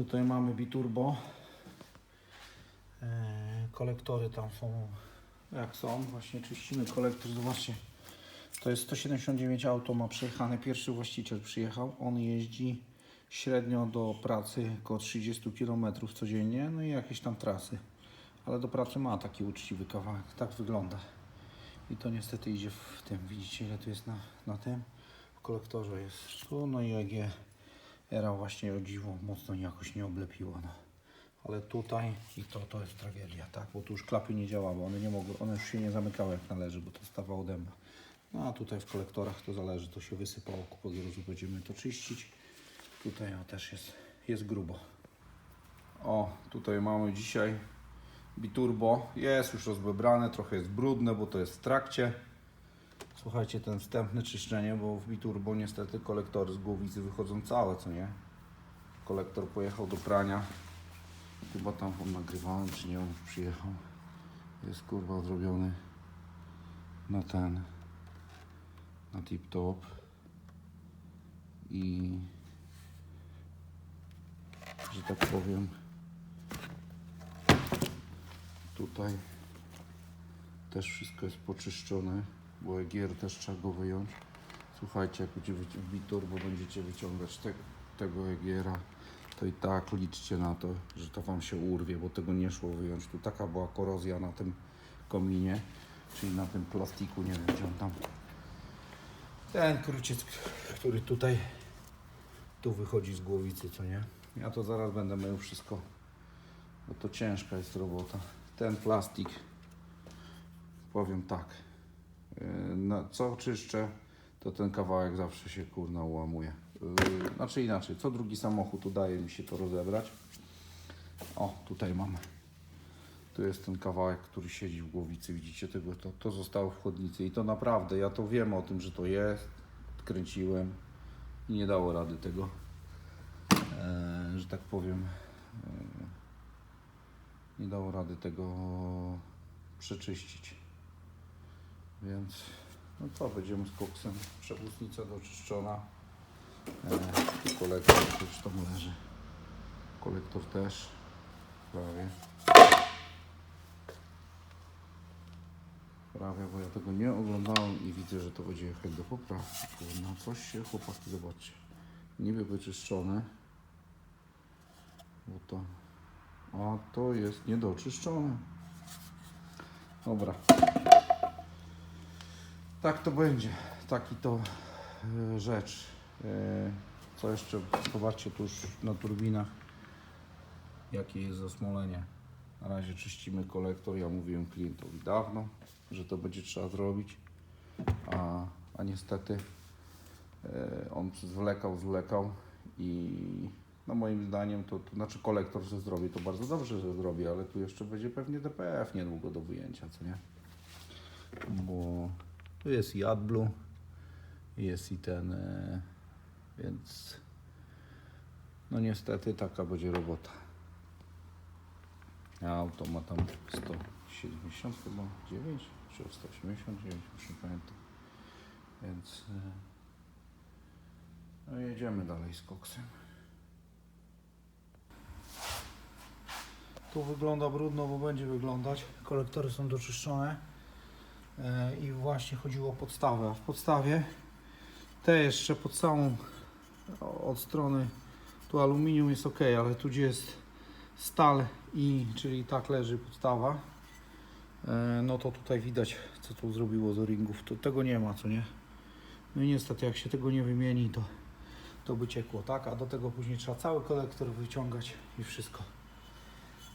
Tutaj mamy biturbo. E, kolektory tam są jak są. Właśnie czyścimy kolektor. Zobaczcie. To jest 179 auto ma przejechane. Pierwszy właściciel przyjechał. On jeździ średnio do pracy około 30 km codziennie. No i jakieś tam trasy. Ale do pracy ma taki uczciwy kawałek. Tak wygląda. I to niestety idzie w tym. Widzicie ile tu jest na, na tym? W kolektorze jest tu. No i EG era właśnie o dziwo mocno jakoś nie oblepiła. No. Ale tutaj i to, to jest tragedia, tak? Bo tu już klapy nie działały, one nie mogły, one już się nie zamykały jak należy, bo to stawało dęba. No a tutaj w kolektorach to zależy, to się wysypało, po drodze będziemy to czyścić. Tutaj o, też jest, jest grubo. O, tutaj mamy dzisiaj biturbo. Jest już rozbebrane, trochę jest brudne, bo to jest w trakcie. Słuchajcie, ten wstępne czyszczenie, bo w biturbo niestety kolektory z głowicy wychodzą całe, co nie? Kolektor pojechał do prania. Chyba tam nagrywałem, czy nie, on już przyjechał. Jest kurwa zrobiony na ten, na tip top. I że tak powiem, tutaj też wszystko jest poczyszczone, bo egier też trzeba go wyjąć. Słuchajcie, jak będzie biturbo będziecie wyciągać te, tego egiera, to i tak liczcie na to, że to Wam się urwie, bo tego nie szło wyjąć. Tu taka była korozja na tym kominie, czyli na tym plastiku, nie wiem gdzie on tam. Ten kruciec, który tutaj tu wychodzi z głowicy, co nie? Ja to zaraz będę mył wszystko, bo to ciężka jest robota. Ten plastik, powiem tak, na co czyszczę, to ten kawałek zawsze się kurna ułamuje. Yy, Znaczy inaczej, co drugi samochód udaje mi się to rozebrać. O, tutaj mamy. Tu jest ten kawałek, który siedzi w głowicy, widzicie tego, to, to zostało w chłodnicy i to naprawdę, ja to wiem o tym, że to jest, kręciłem i nie dało rady tego, e, że tak powiem, e, nie dało rady tego przeczyścić. Więc no co, będziemy z koksem, przewóznica doczyszczona, e, kolektor już tam leży, kolektor też, prawie. Prawie, bo ja tego nie oglądałem i widzę, że to będzie jechać do poprawki. Kurna, coś się, chłopaki, zobaczcie. Niby wyczyszczone. Bo to... A to jest niedoczyszczone. Dobra. Tak to będzie. Taki to e, rzecz. E, co jeszcze? Zobaczcie tu na turbinach. Jakie jest zasmolenie. Na razie czyścimy kolektor. Ja mówiłem klientowi dawno, że to będzie trzeba zrobić. A, a niestety e, on zwlekał, zwlekał i no moim zdaniem to, to znaczy kolektor, że zrobi to bardzo dobrze, że zrobi, ale tu jeszcze będzie pewnie DPF niedługo do wyjęcia, co nie? Bo tu jest i AdBlue, jest i ten, e, więc no niestety taka będzie robota. A auto ma tam 170 chyba 9 czy 189, już nie pamiętam. Więc e, no jedziemy dalej z koksem. Tu wygląda brudno, bo będzie wyglądać. Kolektory są doczyszczone. E, I właśnie chodziło o podstawę. W podstawie te jeszcze pod samą od strony tu aluminium jest ok, ale tu gdzie jest stal i czyli tak leży podstawa, e, no to tutaj widać co tu zrobiło z o-ringów. To, tego nie ma, co nie? No i niestety jak się tego nie wymieni, to, to by ciekło, tak? A do tego później trzeba cały kolektor wyciągać i wszystko.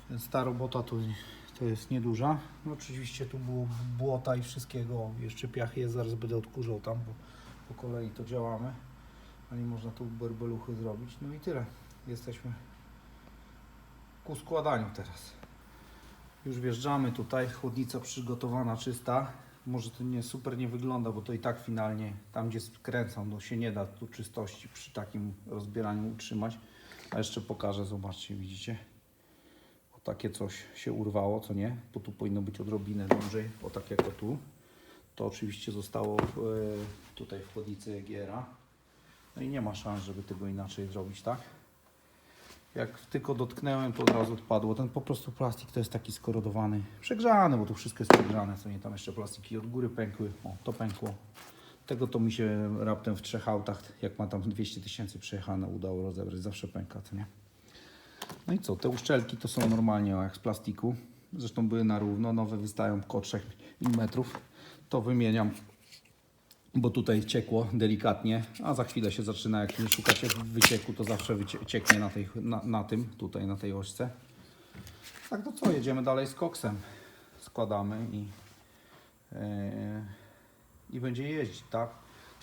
Więc ta robota tu to jest nieduża. No oczywiście tu było błota i wszystkiego. Jeszcze piach jest, zaraz będę odkurzał tam, bo po kolei to działamy. A nie można tu berbeluchy zrobić. No i tyle. Jesteśmy ku składaniu teraz. Już wjeżdżamy tutaj, chłodnica przygotowana, czysta. Może to nie super nie wygląda, bo to i tak finalnie tam gdzie skręcam, no się nie da tu czystości przy takim rozbieraniu utrzymać. A jeszcze pokażę, zobaczcie, widzicie? Takie coś się urwało, co nie? Bo tu powinno być odrobinę dłużej, o tak jak o tu. To oczywiście zostało e, tutaj w chłodnicy Egiera. No i nie ma szans, żeby tego inaczej zrobić, tak? Jak tylko dotknęłem, to od razu odpadło. Ten po prostu plastik to jest taki skorodowany, przegrzany, bo to wszystko jest przegrzane. Co nie tam jeszcze plastiki od góry pękły. O, to pękło. Tego to mi się raptem w trzech autach, jak ma tam 200 tysięcy przejechane, udało rozebrać. Zawsze pęka, to nie? No i co, te uszczelki to są normalnie jak z plastiku. Zresztą były na równo, nowe wystają koło 3 mm. To wymieniam, bo tutaj ciekło delikatnie, a za chwilę się zaczyna, jak nie szukacie wycieku, to zawsze wycie- cieknie na, tej, na, na tym, tutaj na tej ośce. Tak to co, jedziemy dalej z koksem. Składamy i, e, i będzie jeździć, tak?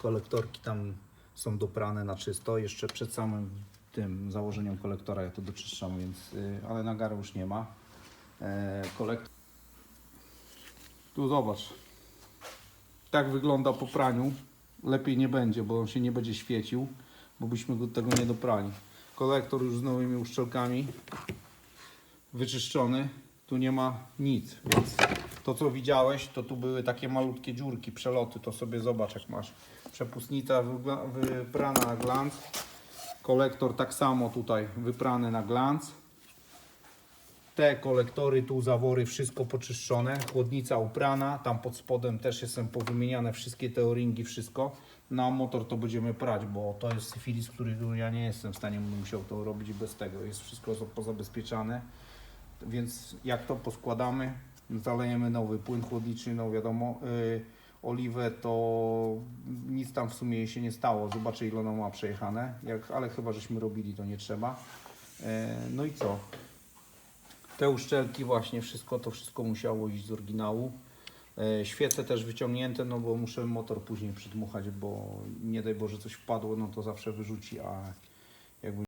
Kolektorki tam są doprane na czysto. Jeszcze przed samym tym założeniem kolektora ja to doczyszczam, więc, y, ale nagaru już nie ma. E, kolektor. Tu zobacz. Tak wygląda po praniu. Lepiej nie będzie, bo on się nie będzie świecił, bo byśmy go tego nie doprali. Kolektor już z nowymi uszczelkami wyczyszczony. Tu nie ma nic, więc to co widziałeś, to tu były takie malutkie dziurki, przeloty, to sobie zobacz jak masz. Przepustnica wyprana na. Kolektor tak samo tutaj wyprany na glans. Te kolektory, tu zawory, wszystko poczyszczone. Chłodnica uprana, tam pod spodem też jestem powymieniane wszystkie te o-ringi, wszystko. Na motor to będziemy prać, bo to jest syfilis, który ja nie jestem w stanie, musiał to robić bez tego. Jest wszystko pozabezpieczane. Więc jak to poskładamy, zalejemy nowy płyn chłodniczy, no wiadomo, yy, oliwę to nic tam w sumie się nie stało. Zobaczę ile ona ma przejechane, jak, ale chyba żeśmy robili to nie trzeba. Yy, no i co? Te uszczelki właśnie, wszystko to wszystko musiało iść z oryginału. E, Świece też wyciągnięte, no bo muszę motor później przydmuchać, bo nie daj Boże coś wpadło, no to zawsze wyrzuci, a jakby